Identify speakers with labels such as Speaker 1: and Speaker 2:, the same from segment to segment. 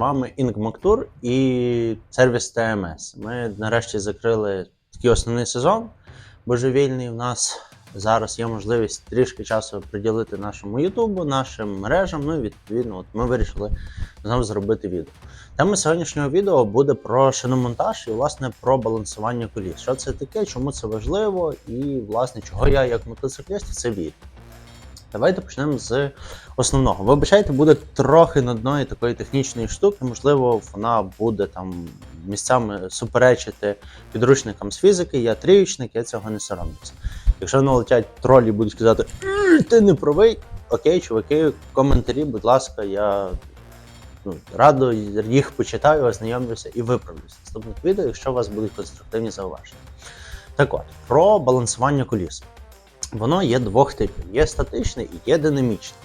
Speaker 1: вами Інгмактур і сервіс ТМС. Ми нарешті закрили такий основний сезон божевільний. У нас зараз є можливість трішки часу приділити нашому Ютубу, нашим мережам. Ну і відповідно, от ми вирішили знову зробити відео. Тема сьогоднішнього відео буде про шиномонтаж і власне про балансування коліс. Що це таке, чому це важливо, і власне чого я як мотоцикліст це вірю. Давайте почнемо з основного. Вибачайте, буде трохи нудної такої технічної штуки. Можливо, вона буде там місцями суперечити підручникам з фізики. Я трієчник, я цього не соромлюся. Якщо налетять тролі будуть казати, ти не правий. Окей, чуваки, коментарі, будь ласка, я ну, радо їх почитаю, ознайомлюся і виправлюся наступних відео, якщо у вас будуть конструктивні зауваження. Так от, про балансування коліс. Воно є двох типів: є статичне і є динамічне.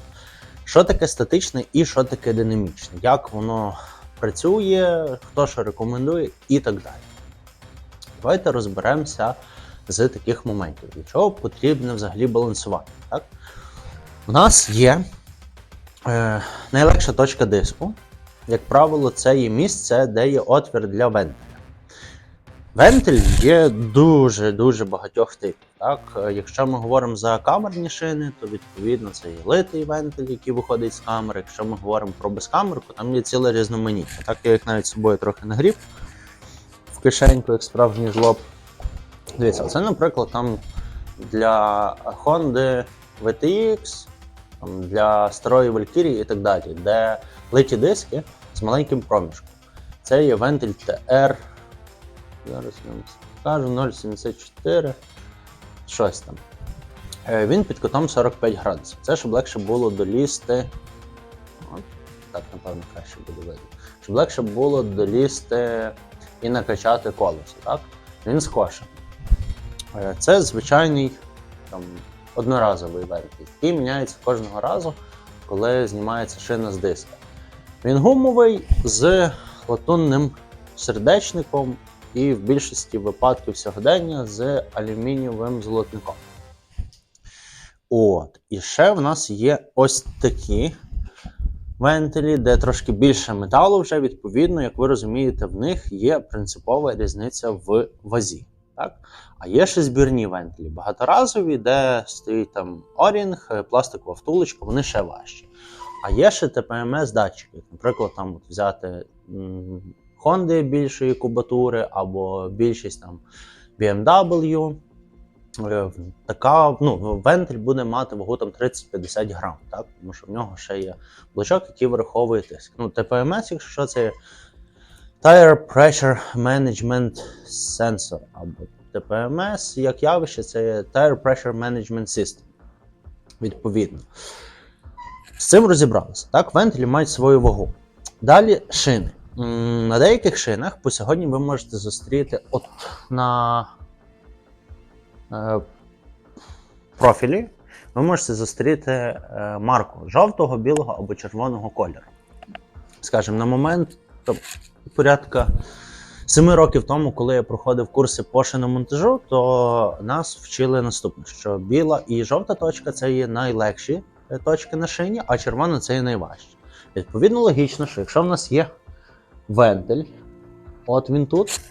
Speaker 1: Що таке статичне і що таке динамічне? Як воно працює, хто що рекомендує і так далі. Давайте розберемося з таких моментів, для чого потрібне взагалі балансування. Так? У нас є е, найлегша точка диску. Як правило, це є місце, де є отвір для вентиля. Вентиль є дуже-дуже багатьох типів. Так? Е, Якщо ми говоримо за камерні шини, то відповідно це є литий вентиль, який виходить з камери. Якщо ми говоримо про безкамерку, там є ціле різноманіття. Так я їх навіть з собою трохи нагрів в кишеньку, як справжній жлоб. Дивіться, це, наприклад, там для Honda VTX, там, для старої Valkyrie і так далі, де литі диски з маленьким проміжком. Це є вентиль TR. Зараз я вам скажу 0,74. Щось там. Е, Він під кутом 45 градусів. Це щоб легше було долізти. Так, напевно, краще буде видно. Щоб легше було долізти і накачати колесо. Так? Він скошений. Е, Це звичайний там, одноразовий вентиль, який міняється кожного разу, коли знімається шина з диска. Він гумовий з латунним сердечником і в більшості випадків сьогодення з алюмінієвим золотником. От. І ще в нас є ось такі вентилі, де трошки більше металу вже, відповідно, як ви розумієте, в них є принципова різниця в вазі. Так? А є ще збірні вентилі, багаторазові, де стоїть там орінг, пластикова втулочка, вони ще важчі. А є ще ТПМС датчики. Наприклад, там от взяти Honda більшої кубатури або більшість там BMW. Е, Така ну, вентиль буде мати вагу там 30-50 грам, так? тому що в нього ще є блочок, який враховує тиск. Ну, ТПМС, якщо що, це Tire Pressure Management Sensor, або ТПМС, як явище, це Tire Pressure Management System. Відповідно. З цим розібралися. Так, вентилі мають свою вагу. Далі шини. На деяких шинах по сьогодні ви можете зустріти от на е, профілі, ви можете зустріти е, марку жовтого, білого або червоного кольору. Скажімо, на момент то, порядка 7 років тому, коли я проходив курси по шиномонтажу, то нас вчили наступне: що біла і жовта точка це є найлегші е, точки на шині, а червона це є найважчі. Відповідно, логічно, що якщо в нас є вентиль, от він тут,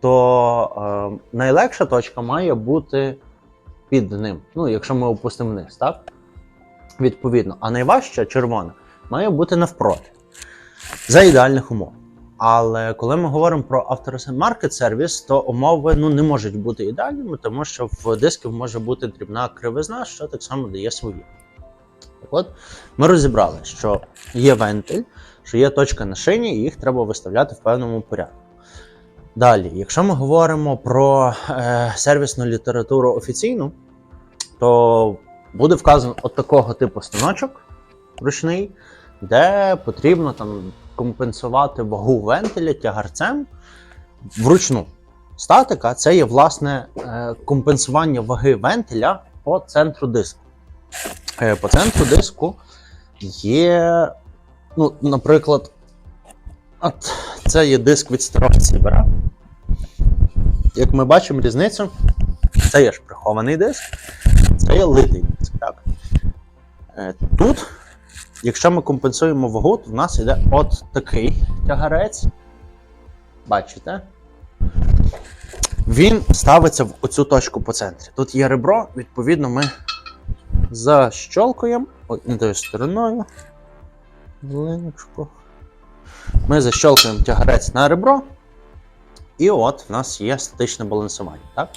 Speaker 1: то е, найлегша точка має бути під ним. Ну, якщо ми опустимо вниз, так? Відповідно, а найважча червона має бути навпроти за ідеальних умов. Але коли ми говоримо про Market сервіс, то умови ну, не можуть бути ідеальними, тому що в дисків може бути дрібна кривизна, що так само дає свої. Так от, ми розібрали, що є вентиль, що є точка на шині, і їх треба виставляти в певному порядку. Далі, якщо ми говоримо про е, сервісну літературу офіційну, то буде вказано от такого типу станочок ручний, де потрібно там компенсувати вагу вентиля тягарцем вручну. Статика це є власне е, компенсування ваги вентиля по центру диску. Е, По центру диску є, ну, наприклад, от це є диск від старого Сібера. Як ми бачимо різницю, це є ж прихований диск, це є литий диск. Так. Е, Тут якщо ми компенсуємо вагу, то в нас йде от такий тягарець. Бачите? Він ставиться в оцю точку по центрі. Тут є ребро, відповідно, ми защолкуємо тою стороною. Хвилиночку. Ми защолкуємо тягарець на ребро. І от в нас є статичне балансування. Так?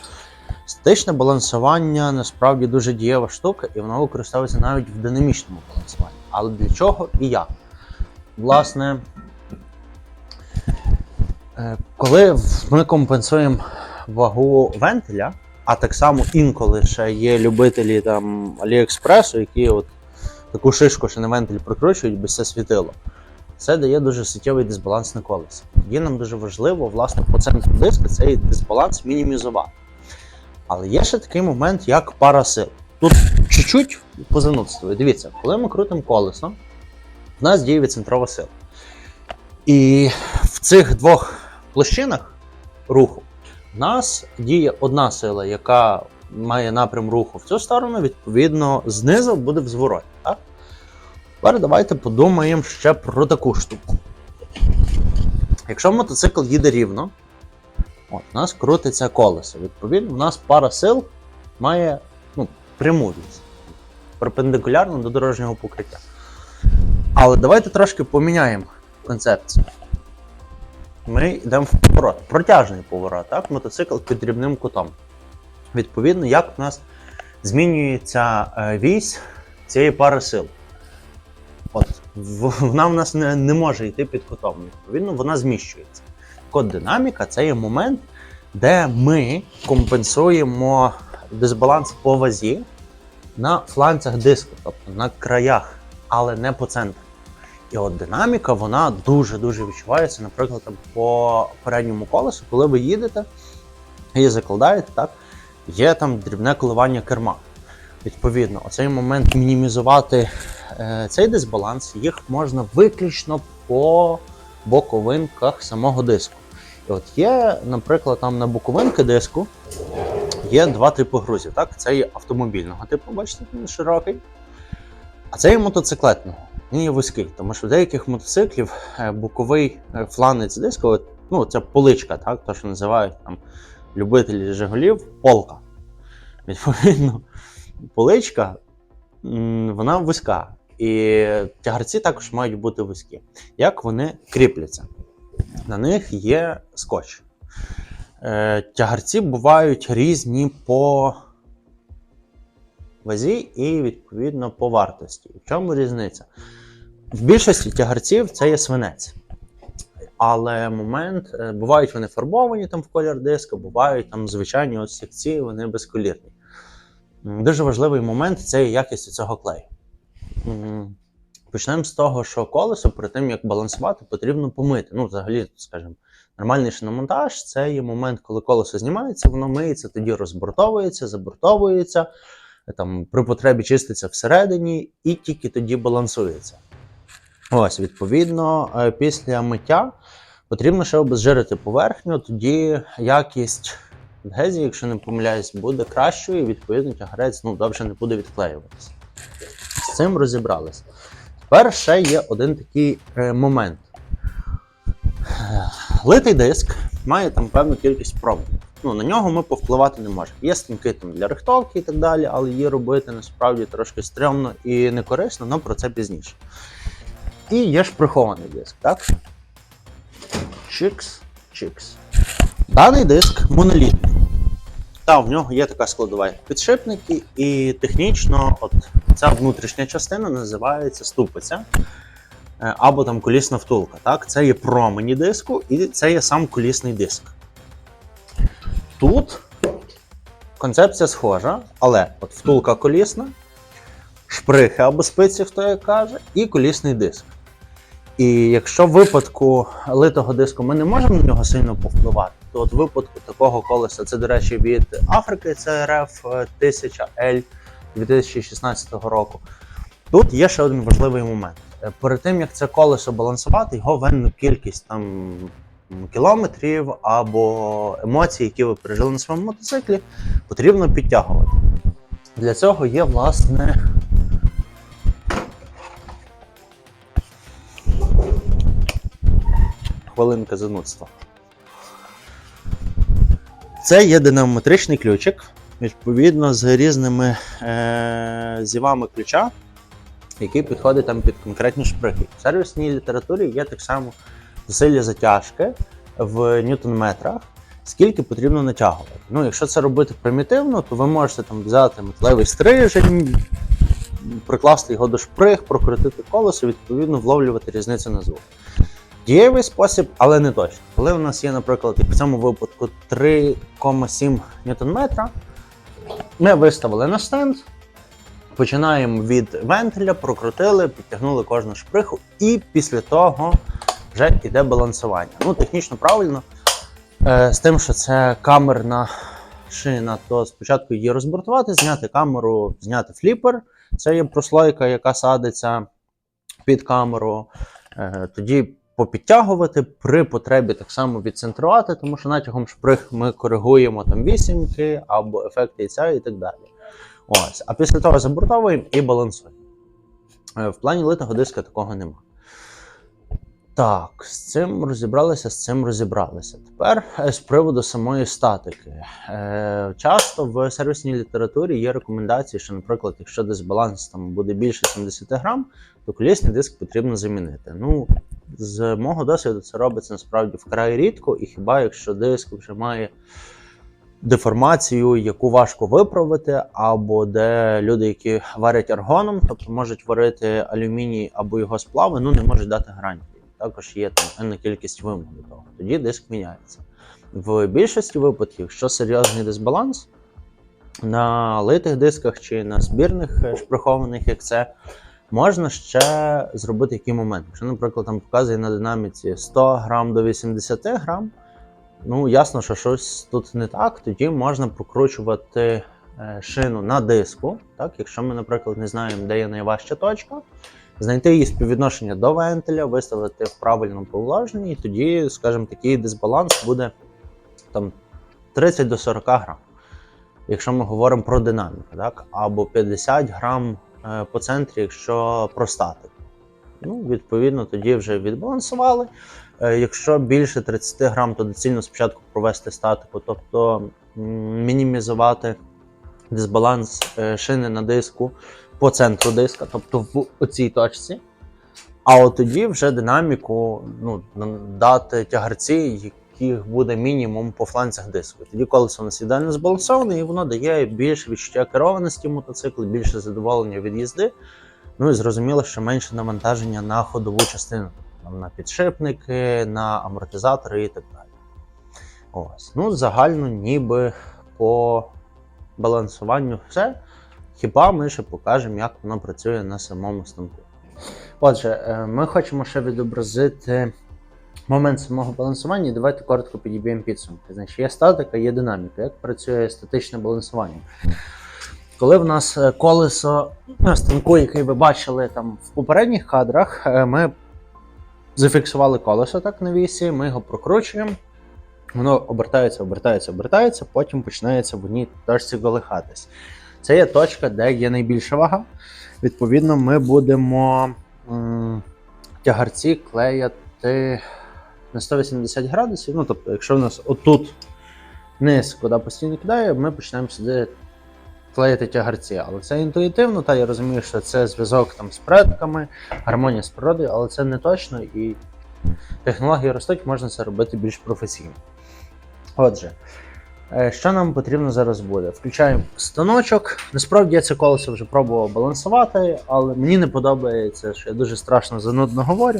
Speaker 1: Статичне балансування насправді дуже дієва штука, і воно використовується навіть в динамічному балансуванні. Але для чого і як? Власне, е, коли ми компенсуємо вагу вентиля, а так само інколи ще є любителі там Аліекспресу, які от таку шишку ще на вентиль прикручують без це світило. Це дає дуже суттєвий дисбаланс на колесі. Є нам дуже важливо, власне, по центру диска цей дисбаланс мінімізувати. Але є ще такий момент, як пара сил. Тут чуть-чуть позанудствую. Дивіться, коли ми крутимо колесо, в нас діє відцентрова сила. І в цих двох площинах руху в нас діє одна сила, яка має напрям руху в цю сторону, відповідно, знизу буде в звороті. Так? Тепер давайте подумаємо ще про таку штуку. Якщо мотоцикл їде рівно, от, у нас крутиться колесо. Відповідно, у нас пара сил має ну, пряму вісь, перпендикулярно до дорожнього покриття. Але давайте трошки поміняємо концепцію. Ми йдемо в поворот, протяжний поворот, так? мотоцикл під рівним кутом. Відповідно, як у нас змінюється е, вісь цієї пари сил. От, вона в нас не, не може йти під кутом. Відповідно, вона зміщується. Код динаміка це є момент, де ми компенсуємо дисбаланс по вазі на фланцях диску, тобто на краях, але не по центру. І от динаміка, вона дуже-дуже відчувається, наприклад, по передньому колесу, коли ви їдете і закладаєте, так, є там дрібне коливання керма. Відповідно, оцей момент мінімізувати е, цей дисбаланс, їх можна виключно по боковинках самого диску. І от є, наприклад, там на боковинки диску є два типи грузів. Так? Це є автомобільного типу, бачите, він широкий, а це є мотоциклетного. Він є вузький, тому що в деяких мотоциклів е, боковий е, фланець диску, ну, це поличка, так, то, що називають там любителі Жигулів, полка. Відповідно, поличка вона вузька. І тягарці також мають бути вузькі. Як вони кріпляться? На них є скотч. Е, тягарці бувають різні по вазі і, відповідно, по вартості. В чому різниця? В більшості тягарців це є свинець. Але момент, е, бувають вони фарбовані там в колір диска, бувають там звичайні ось секції, вони безколірні. Дуже важливий момент це якість цього клею. Почнемо з того, що колесо перед тим як балансувати, потрібно помити. Ну, взагалі, скажімо, нормальний шиномонтаж це є момент, коли колесо знімається, воно миється, тоді розбортовується, забортовується, там при потребі чиститься всередині і тільки тоді балансується. Ось, відповідно, е, після миття потрібно ще обезжирити поверхню, тоді якість адгезії, якщо не помиляюсь, буде кращою, і відповідно тягарець ну, довше не буде відклеюватися. З цим розібралися. Тепер ще є один такий е, момент. Литий диск має там певну кількість пробів. Ну, на нього ми повпливати не можемо. Є станки там для рихтовки і так далі, але її робити насправді трошки стрьомно і не корисно, але про це пізніше. І є ж прихований диск, так? Чикс, чикс. Даний диск монолітний. Та в нього є така складова як підшипники, і технічно от ця внутрішня частина називається ступиця е, або там колісна втулка. Так? Це є промені диску, і це є сам колісний диск. Тут концепція схожа, але от втулка колісна, шприхи або спиці, хто як каже, і колісний диск. І якщо в випадку литого диску ми не можемо на нього сильно повпливати, то от в випадку такого колеса, це, до речі, від Африки, це РФ 1000L 2016 року. Тут є ще один важливий момент. Е, Перед тим як це колесо балансувати, його винну кількість там кілометрів або емоцій, які ви пережили на своєму мотоциклі, потрібно підтягувати. Для цього є власне хвилинка занудства. Це є динамометричний ключик, відповідно, з різними е- зівами ключа, який підходить там під конкретні шприги. В сервісній літературі є так само зусилля затяжки в ньютон-метрах, скільки потрібно натягувати. Ну, якщо це робити примітивно, то ви можете там взяти металевий стрижень, прикласти його до шприг, прокрутити колесо, відповідно вловлювати різницю на звук. Дієвий спосіб, але не точно. Коли у нас є, наприклад, в цьому випадку 3,7 Нм, ми виставили на стенд, починаємо від вентиля, прокрутили, підтягнули кожну шприху, і після того вже йде балансування. Ну, технічно правильно. Е, з тим, що це камерна шина, то спочатку її розбортувати, зняти камеру, зняти фліпер. Це є прослойка, яка садиться під камеру. Е, тоді попідтягувати, при потребі так само відцентрувати, тому що натягом шприг ми коригуємо там вісімки або ефект яйця і так далі. Ось. А після того забортовуємо і балансуємо. Е, В плані литого диска такого нема. Так, з цим розібралися, з цим розібралися. Тепер е, з приводу самої статики. Е, часто в сервісній літературі є рекомендації, що, наприклад, якщо дисбаланс там буде більше 70 грам, то колісний диск потрібно замінити. Ну, з мого досвіду це робиться насправді вкрай рідко, і хіба якщо диск вже має деформацію, яку важко виправити, або де люди, які варять аргоном, тобто можуть варити алюміній або його сплави, ну не можуть дати гарантії. Також є там енна кількість вимог до того. Тоді диск міняється. В більшості випадків, якщо серйозний дисбаланс, на литих дисках чи на збірних шприхованих, як це, можна ще зробити який момент. Якщо, наприклад, там показує на динаміці 100 грам до 80 грам, ну ясно, що щось тут не так, тоді можна прокручувати е, шину на диску. Так? Якщо ми, наприклад, не знаємо, де є найважча точка, знайти її співвідношення до вентиля, виставити в правильному положенні, і тоді, скажімо, такий дисбаланс буде там 30 до 40 грам. Якщо ми говоримо про динаміку, так? або 50 грам по центрі, якщо про статику. Ну, відповідно, тоді вже відбалансували. Е, Якщо більше 30 грам, то доцільно спочатку провести статику, тобто мінімізувати дисбаланс е, шини на диску по центру диска, тобто в оцій точці. А от тоді вже динаміку ну, дати тягарці, яких буде мінімум по фланцях диску. Тоді колесо у нас ідеально збалансоване, і воно дає більше відчуття керованості мотоциклу, більше задоволення від їзди. Ну і зрозуміло, що менше навантаження на ходову частину, на підшипники, на амортизатори і так далі. Ось. Ну, загально, ніби по балансуванню все. Хіба ми ще покажемо, як воно працює на самому станку. Отже, е, ми хочемо ще відобразити момент самого балансування. Давайте коротко підіб'ємо підсумки. Значить, є статика, є динаміка. Як працює статичне балансування? Коли в нас е, колесо станку, який ви бачили там в попередніх кадрах, е, ми зафіксували колесо так на вісі, ми його прокручуємо. Воно обертається, обертається, обертається, потім починається в одній точці колихатись. Це є точка, де є найбільша вага. Відповідно, ми будемо м, тягарці клеяти на 180 градусів. Ну, тобто, якщо в нас отут низ, куди постійно кидає, ми почнемо сюди клеїти тягарці. Але це інтуїтивно, та я розумію, що це зв'язок там з предками, гармонія з природою, але це не точно і технології ростуть, можна це робити більш професійно. Отже, е, що нам потрібно зараз буде? Включаємо станочок. Насправді я це колесо вже пробував балансувати, але мені не подобається, що я дуже страшно занудно говорю.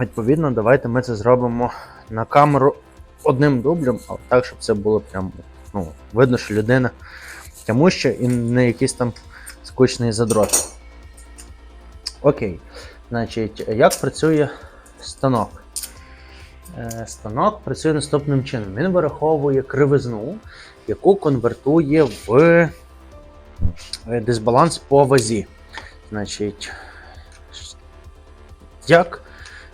Speaker 1: Відповідно, давайте ми це зробимо на камеру одним дублем, але так, щоб це було прям ну, видно, що людина тямуща і не якийсь там скучний задрот. Окей. Значить, як працює станок? Е, Станок працює наступним чином. Він вираховує кривизну, яку конвертує в е, дисбаланс по вазі. Значить, як,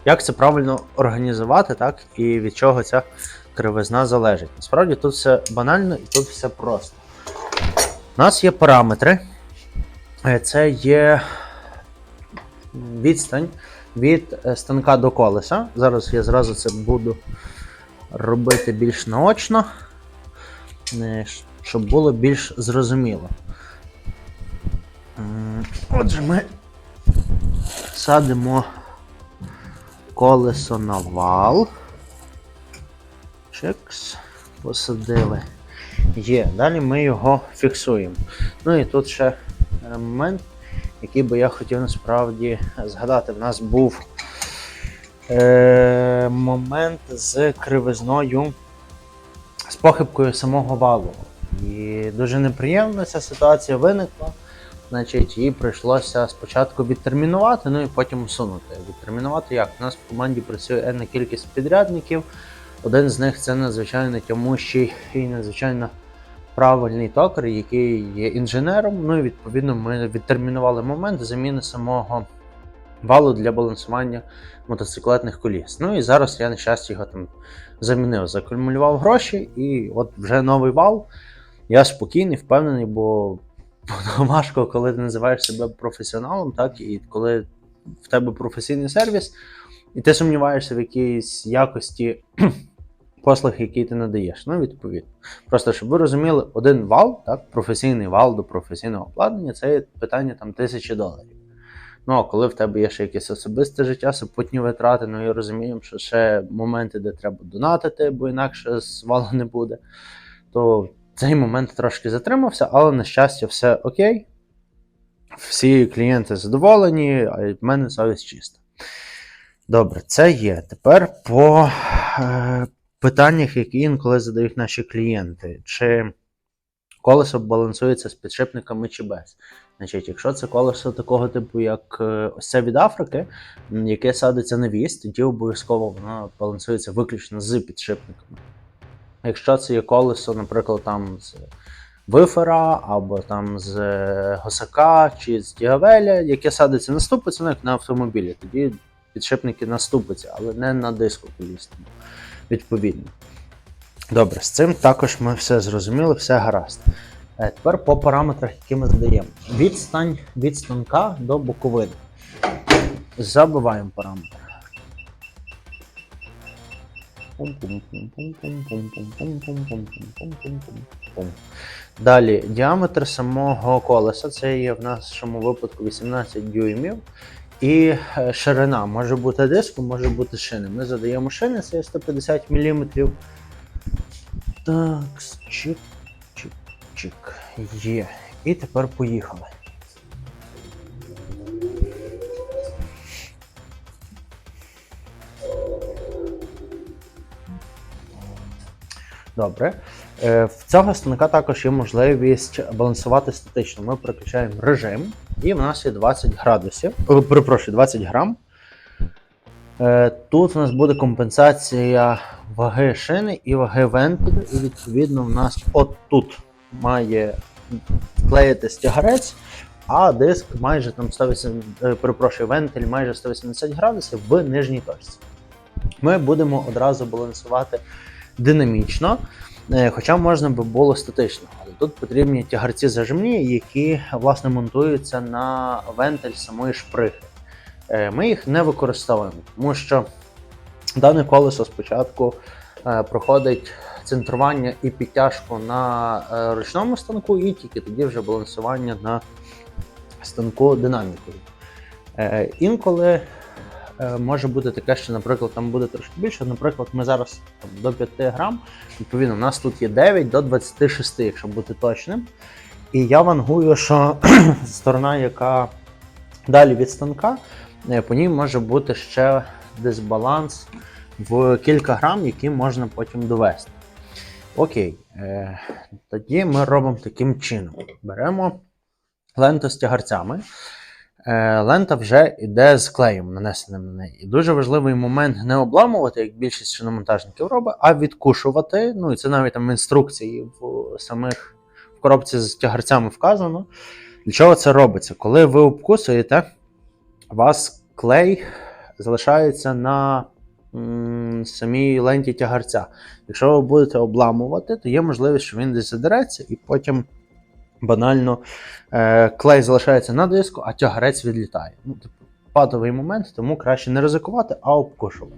Speaker 1: як це правильно організувати, так, і від чого ця кривизна залежить. Насправді тут все банально і тут все просто. У нас є параметри. Е, Це є відстань від е, станка до колеса. Зараз я зразу це буду робити більш наочно, е, щоб було більш зрозуміло. Отже, ми садимо колесо на вал. Чекс. Посадили. Є. Далі ми його фіксуємо. Ну і тут ще момент, який би я хотів насправді згадати. В нас був е, момент з кривизною, з похибкою самого валу. І дуже неприємна ця ситуація виникла. Значить, її прийшлося спочатку відтермінувати, ну і потім усунути. Відтермінувати як? У нас в команді працює енна кількість підрядників. Один з них це надзвичайно тямущий і надзвичайно правильний токар, який є інженером. Ну і відповідно ми відтермінували момент заміни самого валу для балансування мотоциклетних коліс. Ну і зараз я на щастя його там замінив, закумулював гроші, і от вже новий вал. Я спокійний, впевнений, бо важко, коли ти називаєш себе професіоналом, так, і коли в тебе професійний сервіс, і ти сумніваєшся в якійсь якості послуг, які ти надаєш. Ну, відповідно. Просто щоб ви розуміли, один вал, так, професійний вал до професійного обладнання це питання там тисячі доларів. Ну, а коли в тебе є ще якесь особисте життя, супутні витрати, ну і розуміємо, що ще моменти, де треба донатити, бо інакше з валу не буде, то цей момент трошки затримався, але на щастя, все окей. Всі клієнти задоволені, а в мене совість чиста. Добре, це є. Тепер по е, питаннях, які інколи задають наші клієнти. Чи колесо балансується з підшипниками чи без? Значить, якщо це колесо такого типу, як е, ось це від Африки, яке садиться на вісь, тоді обов'язково воно балансується виключно з підшипниками. Якщо це є колесо, наприклад, там з вифера, або там з госака чи з діавеля, яке садиться на ступиці, ну як на автомобілі, тоді підшипники на ступиці, але не на диску колісному, відповідно. Добре, з цим також ми все зрозуміли, все гаразд. Е, Тепер по параметрах, які ми задаємо. Відстань від станка до боковини. Забиваємо параметр. Далі діаметр самого колеса. Це є в нашому випадку 18 дюймів. І е, ширина може бути диском, може бути шини. Ми задаємо шини, це 150 мм. Так, чик, чик, чик. Є. І тепер поїхали. Добре. Е, В цього станка також є можливість балансувати статично. Ми переключаємо режим, і в нас є 20 градусів. О, перепрошую, 20 грам. Е, Тут у нас буде компенсація ваги шини і ваги вентилю, і відповідно в нас от тут має клеїтись тягарець, а диск майже там 180, е, перепрошую, вентиль майже 180 градусів в нижній точці. Ми будемо одразу балансувати динамічно, е, хоча можна би було статично. Але тут потрібні тягарці зажимні, які власне монтуються на вентиль самої шприхи. Е, Ми їх не використовуємо, тому що дане колесо спочатку е, проходить центрування і підтяжку на ручному станку, і тільки тоді вже балансування на станку динамікою. Інколи може бути таке, що, наприклад, там буде трошки більше. Наприклад, ми зараз там, до 5 грам, відповідно, у нас тут є 9 до 26, якщо бути точним. І я вангую, що сторона, яка далі від станка, е, по ній може бути ще дисбаланс в кілька грам, який можна потім довести. Окей, е, тоді ми робимо таким чином: беремо ленту з тягарцями. Е, Лента вже йде з клеєм, нанесеним на неї. І дуже важливий момент не обламувати, як більшість шиномонтажників робить, а відкушувати. Ну і це навіть там інструкції в самих в коробці з тягарцями вказано. Для чого це робиться? Коли ви обкусуєте, у вас клей залишається на самій ленті тягарця. Якщо ви будете обламувати, то є можливість, що він десь задереться, і потім банально е, клей залишається на диску, а тягарець відлітає. Ну, типу, патовий момент, тому краще не ризикувати, а обкушувати.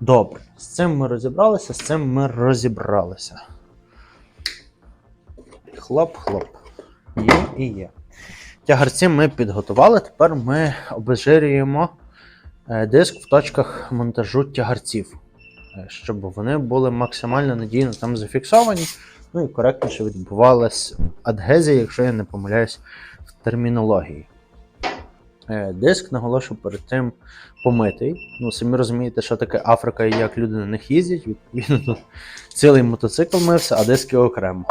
Speaker 1: Добре, з цим ми розібралися, з цим ми розібралися. Хлоп-хлоп. Є і є. Тягарці ми підготували. Тепер ми обезжирюємо е, диск в точках монтажу тягарців, е, щоб вони були максимально надійно там зафіксовані. Ну і коректніше відбувалась адгезія, якщо я не помиляюсь в термінології. Е, Диск, наголошу, перед тим помитий. Ну, самі розумієте, що таке Африка і як люди на них їздять. Відповідно, тут цілий мотоцикл мився, а диски окремо.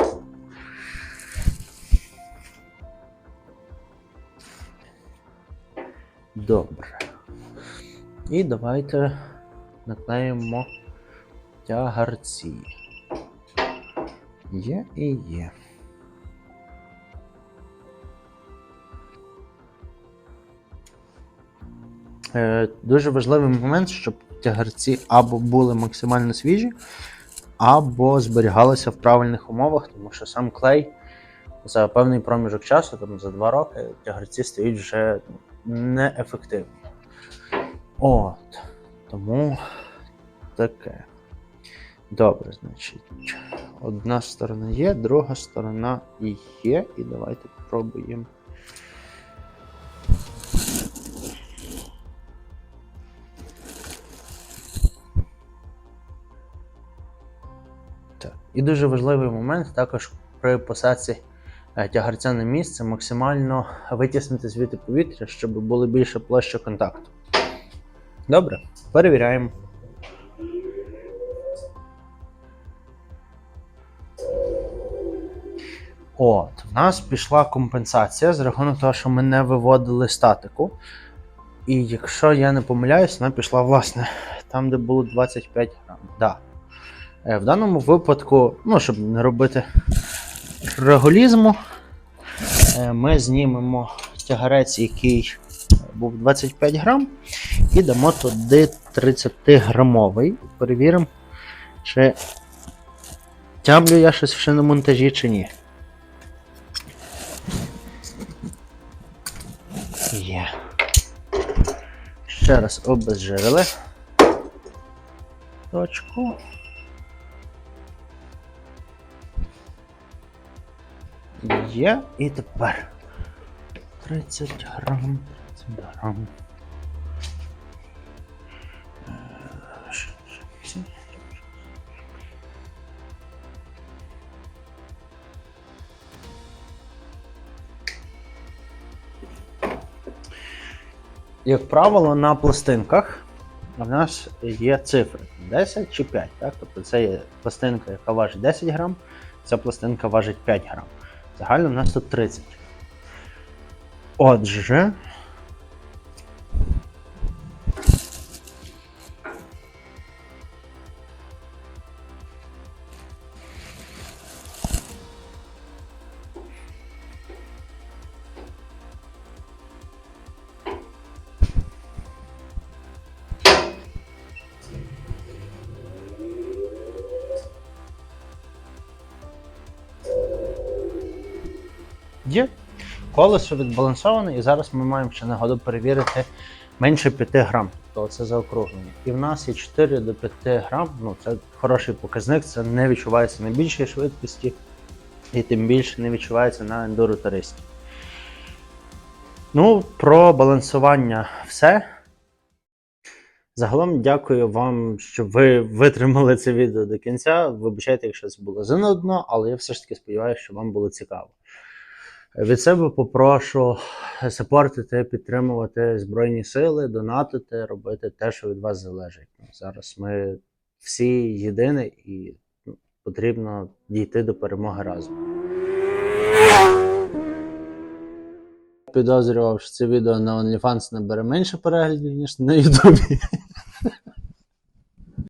Speaker 1: Добре. І давайте наклеїмо тягарці. Є і є. Е, дуже важливий момент, щоб тягарці або були максимально свіжі, або зберігалися в правильних умовах, тому що сам клей за певний проміжок часу, там за два роки, тягарці стають вже неефективні. От. Тому таке. Добре, значить. Одна сторона є, друга сторона і є. І давайте спробуємо. І дуже важливий момент також при посадці е, тягарця на місце максимально витіснити звідти повітря, щоб було більше площі контакту. Добре, перевіряємо. От, в нас пішла компенсація з рахунок того, що ми не виводили статику. І якщо я не помиляюсь, вона пішла, власне, там, де було 25 грам. Да. Е, В даному випадку, ну, щоб не робити реголізму, е, ми знімемо тягарець, який був 25 грам, і дамо туди 30 грамовий. Перевіримо, чи тямлю я щось в шиномонтажі чи ні. Ще раз обезжирили. Точку. Є. І тепер 30 грам, 30 грам. Як правило, на пластинках у нас є цифри 10 чи 5. Так? Тобто це є пластинка, яка важить 10 грам, ця пластинка важить 5 грам. Загально у нас тут 30. Отже. Колесо відбалансоване, і зараз ми маємо ще нагоду перевірити менше 5 грам. Тобто це заокруглення. І в нас є 4 до 5 грам. Ну, це хороший показник, це не відчувається на більшій швидкості, і тим більше не відчувається на ендуро туристі. Ну, про балансування все. Загалом дякую вам, що ви витримали це відео до кінця. Вибачайте, якщо це було занудно, але я все ж таки сподіваюся, що вам було цікаво. Від себе попрошу сапортити, підтримувати Збройні Сили, донатити, робити те, що від вас залежить. Ну, Зараз ми всі єдині і ну, потрібно дійти до перемоги разом. Підозрював, що це відео на OnlyFans набере менше переглядів, ніж на YouTube.